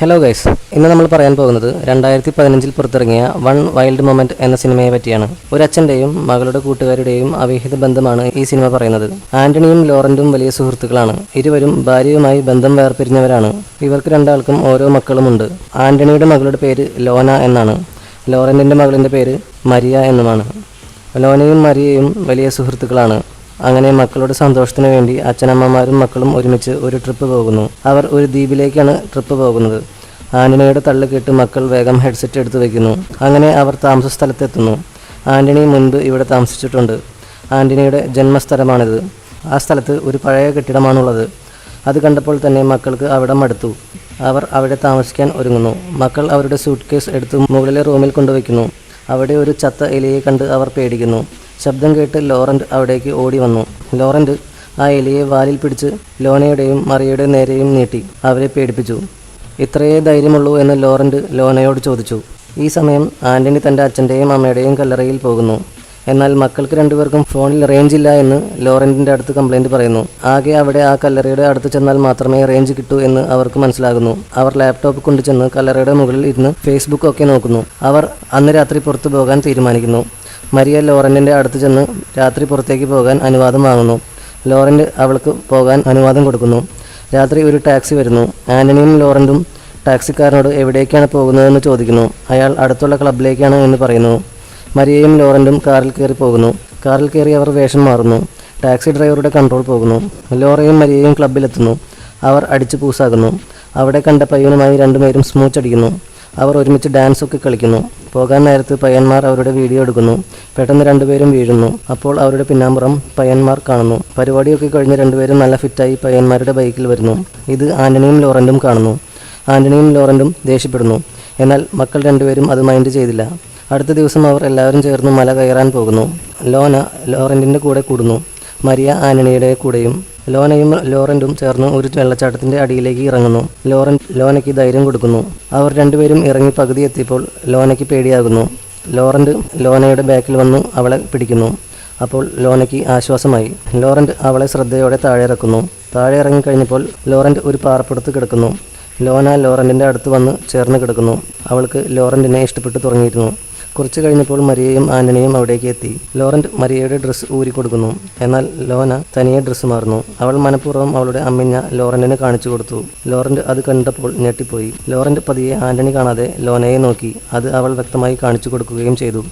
Hello guys ഇന്ന് നമ്മൾ പറയാൻ പോകുന്നത് രണ്ടായിരത്തി പതിനഞ്ചിൽ പുറത്തിറങ്ങിയ വൺ വൈൽഡ് മൊമെന്റ് എന്ന സിനിമയെ പറ്റിയാണ്. ഒരു അച്ഛന്റെയും മകളുടെ കൂട്ടുകാരുടെയും അവിഹിത ബന്ധമാണ് ഈ സിനിമ പറയുന്നത്. ആന്റണിയും ലോറന്റും വലിയ സുഹൃത്തുക്കളാണ്. ഇരുവരും ഭാര്യയുമായി ബന്ധം വേർപിരിഞ്ഞവരാണ്. ഇവർക്ക് രണ്ടാൾക്കും ഓരോ മക്കളുമുണ്ട്. ആന്റണിയുടെ മകളുടെ പേര് ലോന എന്നാണ്. ലോറന്റിന്റെ മകളിന്റെ പേര് മരിയ എന്നുമാണ്. ലോനയും മരിയയും വലിയ സുഹൃത്തുക്കളാണ്. അങ്ങനെ മക്കളുടെ സന്തോഷത്തിന് വേണ്ടി അച്ഛനമ്മമാരും മക്കളും ഒരുമിച്ച് ഒരു ട്രിപ്പ് പോകുന്നു. അവർ ഒരു ദ്വീപിലേക്കാണ് ട്രിപ്പ് പോകുന്നത്. ആന്റണിയുടെ തള്ളു കേട്ട് മക്കൾ വേഗം ഹെഡ്സെറ്റ് എടുത്തു വയ്ക്കുന്നു അങ്ങനെ അവർ താമസ സ്ഥലത്തെത്തുന്നു. ആന്റണി മുൻപ് ഇവിടെ താമസിച്ചിട്ടുണ്ട്. ആന്റണിയുടെ ജന്മസ്ഥലമാണിത്. ആ സ്ഥലത്ത് ഒരു പഴയ കെട്ടിടമാണുള്ളത്. അത് കണ്ടപ്പോൾ തന്നെ മക്കൾക്ക് അവിടെ മടുത്തു അവർ അവിടെ താമസിക്കാൻ ഒരുങ്ങുന്നു. മക്കൾ അവരുടെ സൂട്ട് കേസ് എടുത്ത് മുകളിലെ റൂമിൽ കൊണ്ടുവയ്ക്കുന്നു. അവിടെ ഒരു ചത്ത എലിയെ കണ്ട് അവർ പേടിക്കുന്നു. ശബ്ദം കേട്ട് ലോറന്റ് അവിടേക്ക് ഓടി വന്നു. ലോറന്റ് ആ എലിയെ വാലിൽ പിടിച്ച് ലോണയുടെയും മറിയയുടെ നേരെയും നീട്ടി. അവരെ പേടിപ്പിച്ചു. ഇത്രയേ ധൈര്യമുള്ളൂ എന്ന് ലോറന്റ് ലോണയോട് ചോദിച്ചു. ഈ സമയം ആന്റണി തന്റെ അച്ഛന്റെയും അമ്മയുടെയും കല്ലറയിൽ പോകുന്നു. എന്നാൽ മക്കൾക്ക് രണ്ടുപേർക്കും ഫോണിൽ റേഞ്ച് ഇല്ല എന്ന് ലോറന്റിന്റെ അടുത്ത് കംപ്ലൈന്റ് പറയുന്നു. ആകെ അവിടെ ആ കല്ലറയുടെ അടുത്ത് ചെന്നാൽ മാത്രമേ റേഞ്ച് കിട്ടൂ എന്ന് അവർക്ക് മനസ്സിലാകുന്നു. അവർ ലാപ്ടോപ്പ് കൊണ്ടുചെന്ന് കല്ലറയുടെ മുകളിൽ ഇരുന്ന് ഫേസ്ബുക്ക് ഒക്കെ നോക്കുന്നു. അവർ അന്ന് രാത്രി പുറത്തു പോകാൻ തീരുമാനിക്കുന്നു. മരിയ ലോറന്റിന്റെ അടുത്ത് ചെന്ന് രാത്രി പുറത്തേക്ക് പോകാൻ അനുവാദം വാങ്ങുന്നു. ലോറന്റ് അവൾക്ക് പോകാൻ അനുവാദം കൊടുക്കുന്നു. രാത്രി ഒരു ടാക്സി വരുന്നു. ആന്റണിയും ലോറന്റും ടാക്സിക്കാരനോട് എവിടേക്കാണ് പോകുന്നതെന്ന് ചോദിക്കുന്നു. അയാൾ അടുത്തുള്ള ക്ലബിലേക്കാണ് എന്ന് പറയുന്നു. മരിയയും ലോറന്റും കാറിൽ കയറി പോകുന്നു. കാറിൽ കയറി അവർ വേഷം മാറുന്നു. ടാക്സി ഡ്രൈവറുടെ കൺട്രോൾ പോകുന്നു. ലോറയും മരിയയും ക്ലബിലെത്തുന്നു അവർ അടിച്ചു പൂസാകുന്നു. അവിടെ കണ്ട പയ്യനുമായി രണ്ടുപേരും സ്മൂച്ച് അടിക്കുന്നു അവർ ഒരുമിച്ച് ഡാൻസ് ഒക്കെ കളിക്കുന്നു. പോകാൻ നേരത്ത് പയ്യന്മാർ അവരുടെ വീഡിയോ എടുക്കുന്നു. പെട്ടെന്ന് രണ്ടുപേരും വീഴുന്നു. അപ്പോൾ അവരുടെ പിന്നാമ്പുറം പയ്യന്മാർ കാണുന്നു. പരിപാടിയൊക്കെ കഴിഞ്ഞ് രണ്ടുപേരും നല്ല ഫിറ്റായി പയ്യന്മാരുടെ ബൈക്കിൽ വരുന്നു. ഇത് ആന്റണിയും ലോറന്റും കാണുന്നു. ആന്റണിയും ലോറന്റും ദേഷ്യപ്പെടുന്നു. എന്നാൽ മക്കൾ രണ്ടുപേരും അത് മൈൻഡ് ചെയ്തില്ല. അടുത്ത ദിവസം അവർ എല്ലാവരും ചേർന്ന് മല കയറാൻ പോകുന്നു. ലോന ലോറന്റിന്റെ കൂടെ കൂടുന്നു. മരിയ ആന്റണിയുടെ കൂടെയും. ലോനയും ലോറന്റും ചേർന്ന് ഒരു വെള്ളച്ചാട്ടത്തിന്റെ അടിയിലേക്ക് ഇറങ്ങുന്നു. ലോറൻ ലോനയ്ക്ക് ധൈര്യം കൊടുക്കുന്നു. അവർ രണ്ടുപേരും ഇറങ്ങി പകുതി എത്തിയപ്പോൾ ലോനയ്ക്ക് പേടിയാകുന്നു. ലോറന്റ് ലോനയുടെ ബാക്കിൽ വന്നു അവളെ പിടിക്കുന്നു. അപ്പോൾ ലോനയ്ക്ക് ആശ്വാസമായി. ലോറന്റ് അവളെ ശ്രദ്ധയോടെ താഴെ ഇറക്കുന്നു. താഴെ ഇറങ്ങിക്കഴിഞ്ഞപ്പോൾ ലോറന്റ് ഒരു പാറപ്പുറത്ത് കിടക്കുന്നു. ലോന ലോറന്റിന്റെ അടുത്ത് വന്ന് ചേർന്ന് കിടക്കുന്നു. അവൾക്ക് ലോറന്റിനെ ഇഷ്ടപ്പെട്ടു തുടങ്ങിയിരുന്നു. കുറച്ച് കഴിഞ്ഞപ്പോൾ മരിയയും ആന്റണിയും അവിടേക്ക് എത്തി. ലോറന്റ് മരിയയുടെ ഡ്രസ്സ് ഊരി കൊടുക്കുന്നു. എന്നാൽ ലോന തനിയെ ഡ്രസ്സ് മാറുന്നു. അവൾ മനഃപൂർവം അവളുടെ അമ്മിഞ്ഞ ലോറന്റിന് കാണിച്ചു കൊടുത്തു. ലോറന്റ് അത് കണ്ടപ്പോൾ ഞെട്ടിപ്പോയി. ലോറന്റ് പതിയെ ആന്റണി കാണാതെ ലോനയെ നോക്കി. അത് അവൾ വ്യക്തമായി കാണിച്ചു കൊടുക്കുകയും ചെയ്തു.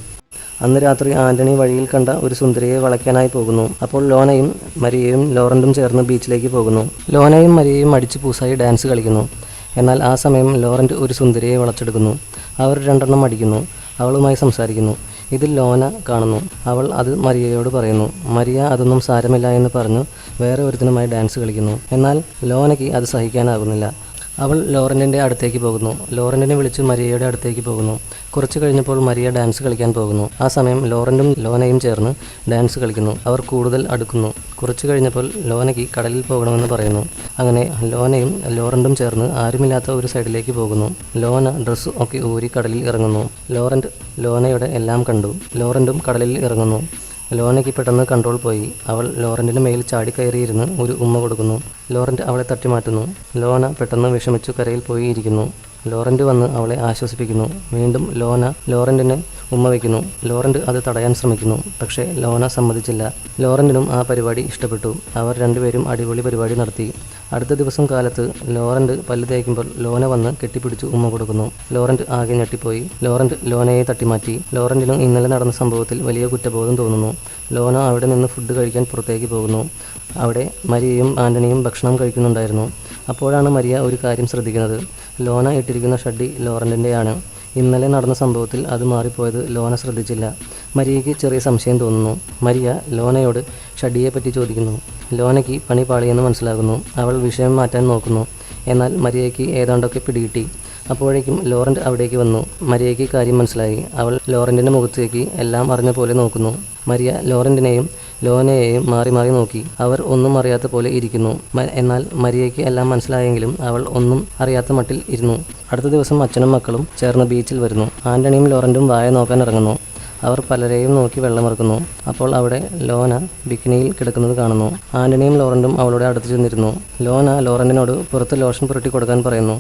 അന്ന് രാത്രി ആന്റണി വഴിയിൽ കണ്ട ഒരു സുന്ദരിയെ വളയ്ക്കാനായി പോകുന്നു. അപ്പോൾ ലോനയും മരിയയും ലോറന്റും ചേർന്ന് ബീച്ചിലേക്ക് പോകുന്നു. ലോനയും മരിയയും അടിച്ചു പൂസായി ഡാൻസ് കളിക്കുന്നു. എന്നാൽ ആ സമയം ലോറന്റ് ഒരു സുന്ദരിയെ വളച്ചെടുക്കുന്നു. അവർ രണ്ടെണ്ണം അടിക്കുന്നു. അവളുമായി സംസാരിക്കുന്നു. ഇതിൽ ലോന കാണുന്നു. അവൾ അത് മരിയയോട് പറയുന്നു. മരിയ അതൊന്നും സാരമില്ല എന്ന് പറഞ്ഞു വേറെ ഒരുത്തനുമായി ഡാൻസ് കളിക്കുന്നു. എന്നാൽ ലോനയ്ക്ക് അത് സഹിക്കാനാകുന്നില്ല. അവൾ ലോറന്റിന്റെ അടുത്തേക്ക് പോകുന്നു. ലോറന്റിനെ വിളിച്ച് മരിയയുടെ അടുത്തേക്ക് പോകുന്നു. കുറച്ച് കഴിഞ്ഞപ്പോൾ മരിയ ഡാൻസ് കളിക്കാൻ പോകുന്നു. ആ സമയം ലോറന്റും ലോനയും ചേർന്ന് ഡാൻസ് കളിക്കുന്നു. അവർ കൂടുതൽ അടുക്കുന്നു. കുറച്ച് കഴിഞ്ഞപ്പോൾ ലോനയ്ക്ക് കടലിൽ പോകണമെന്ന് പറയുന്നു. അങ്ങനെ ലോനയും ലോറന്റും ചേർന്ന് ആരുമില്ലാത്ത ഒരു സൈഡിലേക്ക് പോകുന്നു. ലോന ഡ്രസ്സ് ഒക്കെ ഊരി കടലിൽ ഇറങ്ങുന്നു. ലോറന്റ് ലോനയുടെ എല്ലാം കണ്ടു. ലോറന്റും കടലിൽ ഇറങ്ങുന്നു. ലോനയ്ക്ക് പെട്ടെന്ന് കൺട്രോൾ പോയി. അവൾ ലോറന്റിന്റെ മേൽ ചാടിക്കയറിയിരുന്ന് ഒരു ഉമ്മ കൊടുക്കുന്നു. ലോറന്റ് അവളെ തട്ടിമാറ്റുന്നു ലോന പെട്ടെന്ന് വിഷമിച്ചു കരയിൽ പോയി ഇരിക്കുന്നു ലോറന്റ് വന്ന് അവളെ ആശ്വസിപ്പിക്കുന്നു. വീണ്ടും ലോന ലോറന്റിന് ഉമ്മ വയ്ക്കുന്നു ലോറന്റ് അത് തടയാൻ ശ്രമിക്കുന്നു. പക്ഷേ ലോന സമ്മതിച്ചില്ല. ലോറന്റിനും ആ പരിപാടി ഇഷ്ടപ്പെട്ടു. അവർ രണ്ടുപേരും അടിപൊളി പരിപാടി നടത്തി. അടുത്ത ദിവസം കാലത്ത് ലോറന്റ് പല്ല് തേക്കുമ്പോൾ ലോന വന്ന് കെട്ടിപ്പിടിച്ച് ഉമ്മ കൊടുക്കുന്നു. ലോറന്റ് ആകെ ഞെട്ടിപ്പോയി. ലോറന്റ് ലോനയെ തട്ടിമാറ്റി. ലോറന്റിനും ഇന്നലെ നടന്ന സംഭവത്തിൽ വലിയ കുറ്റബോധം തോന്നുന്നു. ലോന അവിടെ നിന്ന് ഫുഡ് കഴിക്കാൻ പുറത്തേക്ക് പോകുന്നു. അവിടെ മരിയയും ആന്റണിയും ഭക്ഷണം കഴിക്കുന്നുണ്ടായിരുന്നു. അപ്പോഴാണ് മരിയ ഒരു കാര്യം ശ്രദ്ധിക്കുന്നത്. ലോന ഇട്ടിരിക്കുന്ന ഷഡ്ഡി ലോറന്റിന്റെയാണ്. ഇന്നലെ നടന്ന സംഭവത്തിൽ അത് മാറിപ്പോയത് ലോന ശ്രദ്ധിച്ചില്ല. മരിയയ്ക്ക് ചെറിയ സംശയം തോന്നുന്നു. മരിയ ലോനയോട് ഷഡിയെ പറ്റി ചോദിക്കുന്നു. ലോനയ്ക്ക് പണി പാളിയെന്ന് മനസ്സിലാകുന്നു. അവൾ വിഷയം മാറ്റാൻ നോക്കുന്നു. എന്നാൽ മരിയയ്ക്ക് ഏതാണ്ടൊക്കെ പിടികിട്ടി. അപ്പോഴേക്കും ലോറന്റ് അവിടേക്ക് വന്നു. മരിയയ്ക്ക് കാര്യം മനസ്സിലായി. അവൾ ലോറന്റിന്റെ മുഖത്തേക്ക് എല്ലാം അറിഞ്ഞ പോലെ നോക്കുന്നു. മരിയ ലോറന്റിനെയും ലോനയെയും മാറി മാറി നോക്കി. അവർ ഒന്നും അറിയാത്ത പോലെ ഇരിക്കുന്നു. എന്നാൽ മരിയയ്ക്ക് എല്ലാം മനസ്സിലായെങ്കിലും അവൾ ഒന്നും അറിയാത്ത മട്ടിൽ ഇരുന്നു. അടുത്ത ദിവസം അച്ഛനും മക്കളും ചേർന്ന് ബീച്ചിൽ വരുന്നു. ആന്റണിയും ലോറന്റും വായ നോക്കാൻ ഇറങ്ങുന്നു. അവർ പലരെയും നോക്കി വെള്ളമിറക്കുന്നു. അപ്പോൾ അവിടെ ലോന ബിക്കിനിയിൽ കിടക്കുന്നത് കാണുന്നു. ആന്റണിയും ലോറന്റും അവളുടെ അടുത്ത് ചെന്നിരുന്നു. ലോന ലോറന്റിനോട് പുറത്ത് ലോഷൻ പുരട്ടി കൊടുക്കാൻ പറയുന്നു.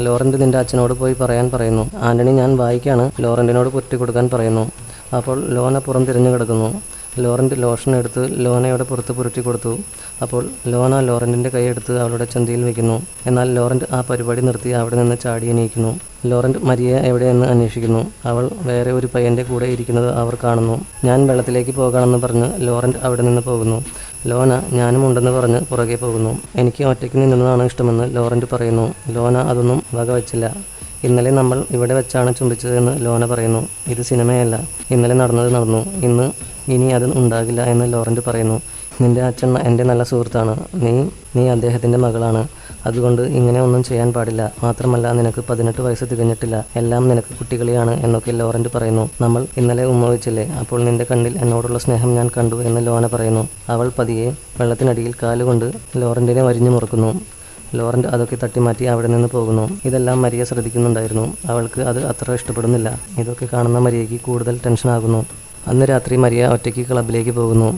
ലോറന്റ് നിന്റെ അച്ഛനോട് പോയി പറയാൻ പറയുന്നു. ആന്റണി ഞാൻ വായിക്കാണ്. ലോറന്റിനോട് പുറ്റി കൊടുക്കാൻ പറയുന്നു. അപ്പോൾ ലോന പുറം തിരിഞ്ഞു കിടക്കുന്നു. ലോറന്റ് ലോഷൻ എടുത്ത് ലോനയുടെ പുറത്ത് പുരട്ടി കൊടുത്തു. അപ്പോൾ ലോന ലോറന്റിന്റെ കൈയെടുത്ത് അവളുടെ ചന്തയിൽ വയ്ക്കുന്നു എന്നാൽ ലോറന്റ് ആ പരിപാടി നിർത്തി അവിടെ നിന്ന് ചാടി എണീക്കുന്നു. ലോറന്റ് മരിയ എവിടെയെന്ന് അന്വേഷിക്കുന്നു. അവൾ വേറെ ഒരു പയ്യന്റെ കൂടെ ഇരിക്കുന്നത് അവർ കാണുന്നു. ഞാൻ വെള്ളത്തിലേക്ക് പോകണമെന്ന് പറഞ്ഞ് ലോറന്റ് അവിടെ നിന്ന് പോകുന്നു. ലോന ഞാനും ഉണ്ടെന്ന് പറഞ്ഞ് പുറകെ പോകുന്നു. എനിക്ക് ഒറ്റയ്ക്ക് നിന്നതാണ് ഇഷ്ടമെന്ന് ലോറന്റ് പറയുന്നു. ലോന അതൊന്നും വകവച്ചില്ല. ഇന്നലെ നമ്മൾ ഇവിടെ വെച്ചാണ് ചുംബിച്ചതെന്ന് ലോന പറയുന്നു. ഇത് സിനിമയല്ല. ഇന്നലെ നടന്നത് നടന്നു. ഇന്ന് ഇനി അത് ഉണ്ടാകില്ല എന്ന് ലോറന്റ് പറയുന്നു. നിന്റെ അച്ഛൻ എന്റെ നല്ല സുഹൃത്താണ്. നീ നീ അദ്ദേഹത്തിന്റെ മകളാണ്. അതുകൊണ്ട് ഇങ്ങനെ ഒന്നും ചെയ്യാൻ പാടില്ല. മാത്രമല്ല നിനക്ക് പതിനെട്ട് വയസ്സ് തികഞ്ഞിട്ടില്ല. എല്ലാം നിനക്ക് കുട്ടികളിയാണ് എന്നൊക്കെ ലോറന്റ് പറയുന്നു. നമ്മൾ ഇന്നലെ ഉമ്മ വെച്ചില്ലേ അപ്പോൾ നിന്റെ കണ്ണിൽ എന്നോടുള്ള സ്നേഹം ഞാൻ കണ്ടു എന്ന് ലോന പറയുന്നു. അവൾ പതിയെ വെള്ളത്തിനടിയിൽ കാലുകൊണ്ട് ലോറന്റിനെ വരിഞ്ഞു മുറുക്കുന്നു. ലോറന്റ് അതൊക്കെ തട്ടിമാറ്റി അവിടെ നിന്ന് പോകുന്നു. ഇതെല്ലാം മരിയ ശ്രദ്ധിക്കുന്നുണ്ടായിരുന്നു. അവൾക്ക് അത് അത്ര ഇഷ്ടപ്പെടുന്നില്ല. ഇതൊക്കെ കാണുന്ന മരിയയ്ക്ക് കൂടുതൽ ടെൻഷനാകുന്നു അന്ന് രാത്രി മരിയ ഒറ്റയ്ക്ക് ക്ലബിലേക്ക് പോകുന്നു.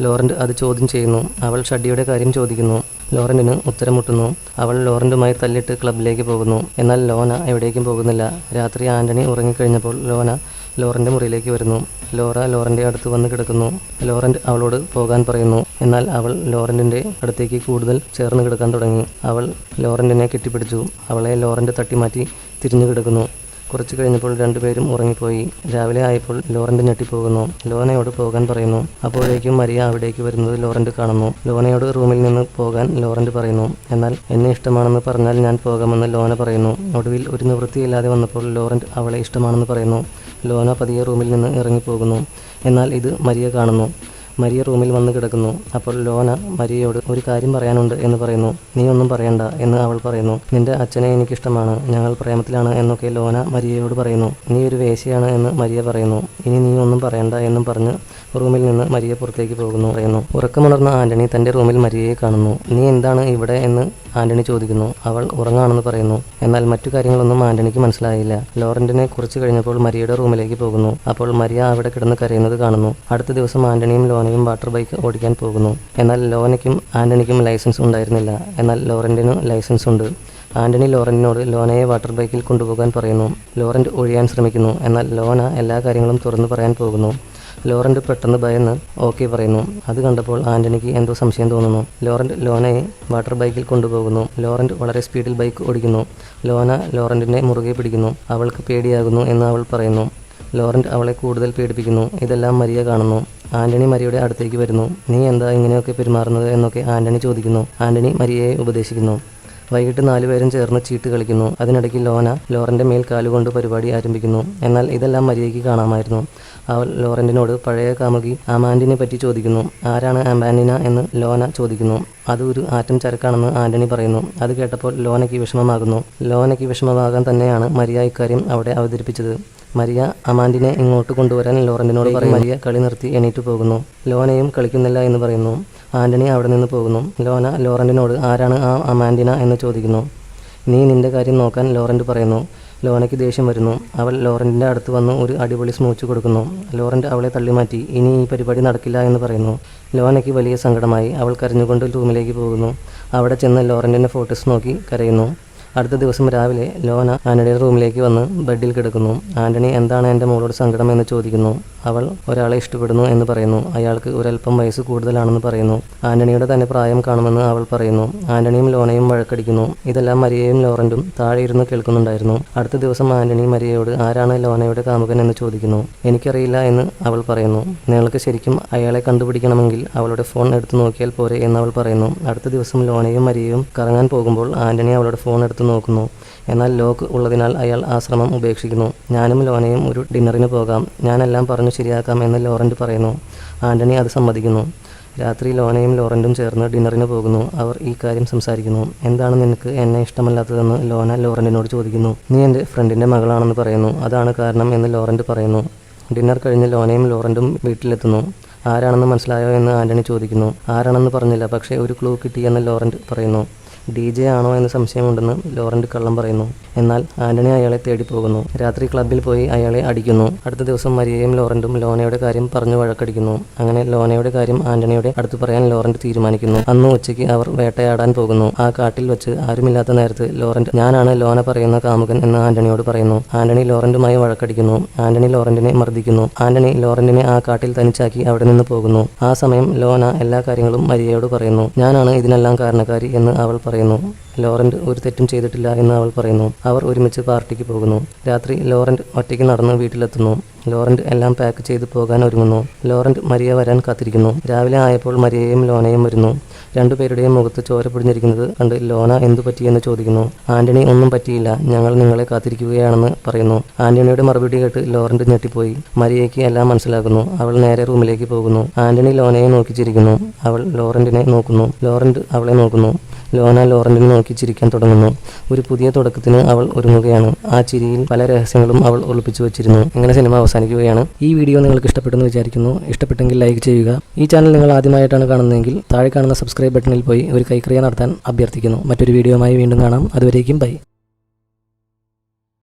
ലോറന്റ് അത് ചോദ്യം ചെയ്യുന്നു. അവൾ ഷഡിയുടെ കാര്യം ചോദിക്കുന്നു. ലോറന്റിന് ഉത്തരം മുട്ടുന്നു അവൾ ലോറന്റുമായി തല്ലിട്ട് ക്ലബിലേക്ക് പോകുന്നു. എന്നാൽ ലോന എവിടേക്കും പോകുന്നില്ല. രാത്രി ആന്റണി ഉറങ്ങിക്കഴിഞ്ഞപ്പോൾ ലോന ലോറന്റെ മുറിയിലേക്ക് വരുന്നു. ലോറ ലോറന്റെ അടുത്ത് വന്ന് കിടക്കുന്നു. ലോറന്റ് അവളോട് പോകാൻ പറയുന്നു. എന്നാൽ അവൾ ലോറന്റിന്റെ അടുത്തേക്ക് കൂടുതൽ ചേർന്ന് കിടക്കാൻ തുടങ്ങി. അവൾ ലോറന്റിനെ കെട്ടിപ്പിടിച്ചു. അവളെ ലോറന്റ് തട്ടിമാറ്റി തിരിഞ്ഞു കിടക്കുന്നു. കുറച്ചു കഴിഞ്ഞപ്പോൾ രണ്ടുപേരും ഉറങ്ങിപ്പോയി. രാവിലെ ആയപ്പോൾ ലോറന്റ് ഞെട്ടിപ്പോകുന്നു. ലോനയോട് പോകാൻ പറയുന്നു. അപ്പോഴേക്കും മരിയ അവിടേക്ക് വരുന്നത് ലോറന്റ് കാണുന്നു. ലോനയോട് റൂമിൽ നിന്ന് പോകാൻ ലോറന്റ് പറയുന്നു. എന്നാൽ എന്നെ ഇഷ്ടമാണെന്ന് പറഞ്ഞാൽ ഞാൻ പോകാമെന്ന് ലോന പറയുന്നു. ഒടുവിൽ ഒരു നിവൃത്തിയില്ലാതെ വന്നപ്പോൾ ലോറന്റ് അവളെ ഇഷ്ടമാണെന്ന് പറയുന്നു. ലോന പതിയെ റൂമിൽ നിന്ന് ഇറങ്ങിപ്പോകുന്നു. എന്നാൽ ഇത് മരിയ കാണുന്നു. മരിയ റൂമിൽ വന്ന് കിടക്കുന്നു. അപ്പോൾ ലോന മരിയയോട് ഒരു കാര്യം പറയാനുണ്ട് എന്ന് പറയുന്നു. നീ ഒന്നും പറയണ്ട എന്ന് അവൾ പറയുന്നു. നിന്റെ അച്ഛനെ എനിക്കിഷ്ടമാണ്. ഞങ്ങൾ പ്രേമത്തിലാണ് എന്നൊക്കെ ലോന മരിയയോട് പറയുന്നു. നീ ഒരു വേശിയാണ് എന്ന് മരിയ പറയുന്നു. ഇനി നീ ഒന്നും പറയണ്ട എന്നും പറഞ്ഞ് റൂമിൽ നിന്ന് മരിയ പുറത്തേക്ക് പോകുന്നു പറയുന്നു. ഉറക്കമുണർന്ന ആന്റണി തന്റെ റൂമിൽ മരിയയെ കാണുന്നു. നീ എന്താണ് ഇവിടെ? എന്ന് ആന്റണി ചോദിക്കുന്നു. അവൾ ഉറങ്ങാണെന്ന് പറയുന്നു. എന്നാൽ മറ്റു കാര്യങ്ങളൊന്നും ആന്റണിക്ക് മനസ്സിലായില്ല. ലോറന്റിനെ കുറിച്ച് കഴിഞ്ഞപ്പോൾ മരിയയുടെ റൂമിലേക്ക് പോകുന്നു. അപ്പോൾ മരിയ അവിടെ കിടന്ന് കരയുന്നത് കാണുന്നു. അടുത്ത ദിവസം ആന്റണിയും ലോനയും വാട്ടർ ബൈക്ക് ഓടിക്കാൻ പോകുന്നു. എന്നാൽ ലോനയ്ക്കും ആന്റണിക്കും ലൈസൻസ് ഉണ്ടായിരുന്നില്ല. എന്നാൽ ലോറന്റിന് ലൈസൻസ് ഉണ്ട്. ആന്റണി ലോറന്റിനോട് ലോനയെ വാട്ടർ ബൈക്കിൽ കൊണ്ടുപോകാൻ പറയുന്നു. ലോറന്റ് ഒഴിയാൻ ശ്രമിക്കുന്നു. എന്നാൽ ലോന എല്ലാ കാര്യങ്ങളും തുറന്നു പറയാൻ പോകുന്നു. ലോറന്റ് പെട്ടെന്ന് ഭയന്ന് ഓക്കെ പറയുന്നു. അത് കണ്ടപ്പോൾ ആന്റണിക്ക് എന്തോ സംശയം തോന്നുന്നു. ലോറന്റ് ലോനയെ വാട്ടർ ബൈക്കിൽ കൊണ്ടുപോകുന്നു. ലോറന്റ് വളരെ സ്പീഡിൽ ബൈക്ക് ഓടിക്കുന്നു. ലോന ലോറന്റിനെ മുറുകെ പിടിക്കുന്നു. അവൾക്ക് പേടിയാകുന്നു എന്ന് അവൾ പറയുന്നു. ലോറന്റ് അവളെ കൂടുതൽ പേടിപ്പിക്കുന്നു. ഇതെല്ലാം മരിയ കാണുന്നു. ആന്റണി മരിയയുടെ അടുത്തേക്ക് വരുന്നു. നീ എന്താ ഇങ്ങനെയൊക്കെ പെരുമാറുന്നത്? എന്നൊക്കെ ആന്റണി ചോദിക്കുന്നു. ആന്റണി മരിയയെ ഉപദേശിക്കുന്നു. വൈകിട്ട് നാലുപേരും ചേർന്ന് ചീട്ട് കളിക്കുന്നു. അതിനിടയ്ക്ക് ലോന ലോറന്റെ മേൽ കാലുകൊണ്ട് പരിപാടി ആരംഭിക്കുന്നു. എന്നാൽ ഇതെല്ലാം മരിയയ്ക്ക് കാണാമായിരുന്നു. ലോറന്റിനോട് പഴയ കാമുകി ആമാൻഡിനെ പറ്റി ചോദിക്കുന്നു. ആരാണ് ആമ്പാൻഡിന എന്ന് ലോന ചോദിക്കുന്നു. അത് ഒരു ആറ്റം ചരക്കാണെന്ന് ആന്റണി പറയുന്നു. അത് കേട്ടപ്പോൾ ലോനയ്ക്ക് വിഷമമാകുന്നു. ലോനയ്ക്ക് വിഷമമാകാൻ തന്നെയാണ് മരിയ ഇക്കാര്യം അവിടെ അവതരിപ്പിച്ചത്. മരിയ അമാൻഡിനെ ഇങ്ങോട്ട് കൊണ്ടുവരാൻ ലോറന്റിനോട് പറയും മരിയ കളി നിർത്തി എണീറ്റ് പോകുന്നു. ലോനയും കളിക്കുന്നില്ല എന്ന് പറയുന്നു. ആന്റണി അവിടെ നിന്ന് പോകുന്നു. ലോന ലോറന്റിനോട് ആരാണ് ആ അമാൻഡിന എന്ന് ചോദിക്കുന്നു. നീ നിന്റെ കാര്യം നോക്കാൻ ലോറന്റ് പറയുന്നു. ലോനയ്ക്ക് ദേഷ്യം വരുന്നു. അവൾ ലോറന്റിന്റെ അടുത്ത് വന്ന് ഒരു അടിപൊളി സ്മൂച്ച് കൊടുക്കുന്നു. ലോറന്റ് അവളെ തള്ളിമാറ്റി. ഇനി ഈ പരിപാടി നടക്കില്ല എന്ന് പറയുന്നു. ലോനയ്ക്ക് വലിയ സങ്കടമായി. അവൾ കരഞ്ഞുകൊണ്ട് റൂമിലേക്ക് പോകുന്നു. അവിടെ ചെന്ന് ലോറന്റിന്റെ ഫോട്ടോസ് നോക്കി കരയുന്നു. അടുത്ത ദിവസം രാവിലെ ലോന ആന്റണിയുടെ റൂമിലേക്ക് വന്ന് ബെഡിൽ കിടക്കുന്നു. ആന്റണി എന്താണ് എന്റെ മോളോട് സങ്കടം എന്ന് ചോദിക്കുന്നു? അവൾ ഒരാളെ ഇഷ്ടപ്പെടുന്നു എന്ന് പറയുന്നു. അയാൾക്ക് ഒരല്പം വയസ്സ് കൂടുതലാണെന്ന് പറയുന്നു. ആന്റണിയുടെ തന്നെ പ്രായം കാണുമെന്ന് അവൾ പറയുന്നു. ആന്റണിയും ലോനയും വഴക്കടിക്കുന്നു. ഇതെല്ലാം മരിയയും ലോറന്റും താഴെ ഇരുന്ന് കേൾക്കുന്നുണ്ടായിരുന്നു. അടുത്ത ദിവസം ആന്റണി മരിയയോട് ആരാണ് ലോനയുടെ കാമുകൻ എന്ന് ചോദിക്കുന്നു? എനിക്കറിയില്ല എന്ന് അവൾ പറയുന്നു. നിങ്ങൾക്ക് ശരിക്കും അയാളെ കണ്ടുപിടിക്കണമെങ്കിൽ അവളുടെ ഫോൺ എടുത്തു നോക്കിയാൽ പോരെ എന്ന് അവൾ പറയുന്നു. അടുത്ത ദിവസം ലോനയും മരിയയും കറങ്ങാൻ പോകുമ്പോൾ ആന്റണി അവളുടെ ഫോൺ എടുത്ത് നോക്കുന്നു. എന്നാൽ ലോക്ക് ഉള്ളതിനാൽ അയാൾ ആശ്രമം ശ്രമം ഉപേക്ഷിക്കുന്നു. ഞാനും ലോനയും ഒരു ഡിന്നറിന് പോകാം. ഞാനെല്ലാം പറഞ്ഞു ശരിയാക്കാം എന്ന് ലോറന്റ് പറയുന്നു. ആന്റണി അത് സമ്മതിക്കുന്നു. രാത്രി ലോനയും ലോറന്റും ചേർന്ന് ഡിന്നറിന് പോകുന്നു. അവർ ഈ കാര്യം സംസാരിക്കുന്നു. എന്താണ് നിനക്ക് എന്നെ ഇഷ്ടമല്ലാത്തതെന്ന് ലോന ലോറന്റിനോട് ചോദിക്കുന്നു. നീ എന്റെ ഫ്രണ്ടിന്റെ മകളാണെന്ന് പറയുന്നു. അതാണ് കാരണം എന്ന് ലോറന്റ് പറയുന്നു. ഡിന്നർ കഴിഞ്ഞ് ലോനയും ലോറന്റും വീട്ടിലെത്തുന്നു. ആരാണെന്ന് മനസ്സിലായോ? എന്ന് ആന്റണി ചോദിക്കുന്നു. ആരാണെന്ന് പറഞ്ഞില്ല. പക്ഷേ ഒരു ക്ലൂ കിട്ടിയെന്ന് ലോറന്റ് പറയുന്നു. ഡി ജെ ആണോ എന്ന് സംശയമുണ്ടെന്ന് ലോറന്റ് കള്ളം പറയുന്നു. എന്നാൽ ആന്റണി അയാളെ തേടി പോകുന്നു. രാത്രി ക്ലബിൽ പോയി അയാളെ അടിക്കുന്നു. അടുത്ത ദിവസം മരിയയും ലോറന്റും ലോനയുടെ കാര്യം പറഞ്ഞു വഴക്കടിക്കുന്നു. അങ്ങനെ ലോനയുടെ കാര്യം ആന്റണിയുടെ അടുത്ത് പറയാൻ ലോറന്റ് തീരുമാനിക്കുന്നു. അന്ന് ഉച്ചയ്ക്ക് അവർ വേട്ടയാടാൻ പോകുന്നു. ആ കാട്ടിൽ വെച്ച് ആരുമില്ലാത്ത നേരത്ത് ലോറന്റ് ഞാനാണ് ലോന പറയുന്ന കാമുകൻ എന്ന് ആന്റണിയോട് പറയുന്നു. ആന്റണി ലോറന്റുമായി വഴക്കടിക്കുന്നു. ആന്റണി ലോറന്റിനെ മർദ്ദിക്കുന്നു. ആന്റണി ലോറന്റിനെ ആ കാട്ടിൽ തനിച്ചാക്കി അവിടെ നിന്ന് പോകുന്നു. ആ സമയം ലോന എല്ലാ കാര്യങ്ങളും മരിയയോട് പറയുന്നു. ഞാനാണ് ഇതിനെല്ലാം കാരണക്കാരി എന്ന് അവൾ പറയുന്നു. ലോറന്റ് ഒരു തെറ്റും ചെയ്തിട്ടില്ല എന്ന് അവൾ പറയുന്നു. അവർ ഒരുമിച്ച് പാർട്ടിക്ക് പോകുന്നു. രാത്രി ലോറന്റ് ഒറ്റയ്ക്ക് നടന്ന് വീട്ടിലെത്തുന്നു. ലോറന്റ് എല്ലാം പാക്ക് ചെയ്ത് പോകാൻ ഒരുങ്ങുന്നു. ലോറന്റ് മരിയ വരാൻ കാത്തിരിക്കുന്നു. രാവിലെ ആയപ്പോൾ മരിയയും ലോനയും വരുന്നു. രണ്ടുപേരുടെയും മുഖത്ത് ചോര പൊടിഞ്ഞിരിക്കുന്നത് കണ്ട് ലോന എന്തു പറ്റിയെന്ന് ചോദിക്കുന്നു. ആന്റണി ഒന്നും പറ്റിയില്ല. ഞങ്ങൾ നിങ്ങളെ കാത്തിരിക്കുകയാണെന്ന് പറയുന്നു. ആന്റണിയുടെ മറുപടി കേട്ട് ലോറന്റ് ഞെട്ടിപ്പോയി. മരിയയ്ക്ക് എല്ലാം മനസ്സിലാക്കുന്നു അവൾ നേരെ റൂമിലേക്ക് പോകുന്നു. ആന്റണി ലോനയെ നോക്കി ചിരിക്കുന്നു അവൾ ലോറന്റിനെ നോക്കുന്നു. ലോറന്റ് അവളെ നോക്കുന്നു. ലോന ലോറന്റിനെ നോക്കി ചിരിക്കാൻ തുടങ്ങുന്നു. ഒരു പുതിയ തുടക്കത്തിന് അവൾ ഒരുങ്ങുകയാണ്. ആ ചിരിയിൽ പല രഹസ്യങ്ങളും അവൾ ഒളിപ്പിച്ചു വെച്ചിരുന്നു. ഇങ്ങനെ സിനിമ അവസാനിക്കുകയാണ്. ഈ വീഡിയോ നിങ്ങൾക്ക് ഇഷ്ടപ്പെട്ടെന്ന് വിചാരിക്കുന്നു. ഇഷ്ടപ്പെട്ടെങ്കിൽ ലൈക്ക് ചെയ്യുക. ഈ ചാനൽ നിങ്ങൾ ആദ്യമായിട്ടാണ് കാണുന്നതെങ്കിൽ താഴെ കാണുന്ന സബ്സ്ക്രൈബ് ബട്ടണിൽ പോയി ഒരു കൈക്രിയ നടത്താൻ അഭ്യർത്ഥിക്കുന്നു. മറ്റൊരു വീഡിയോയുമായി വീണ്ടും കാണാം. അതുവരേക്കും ബൈ.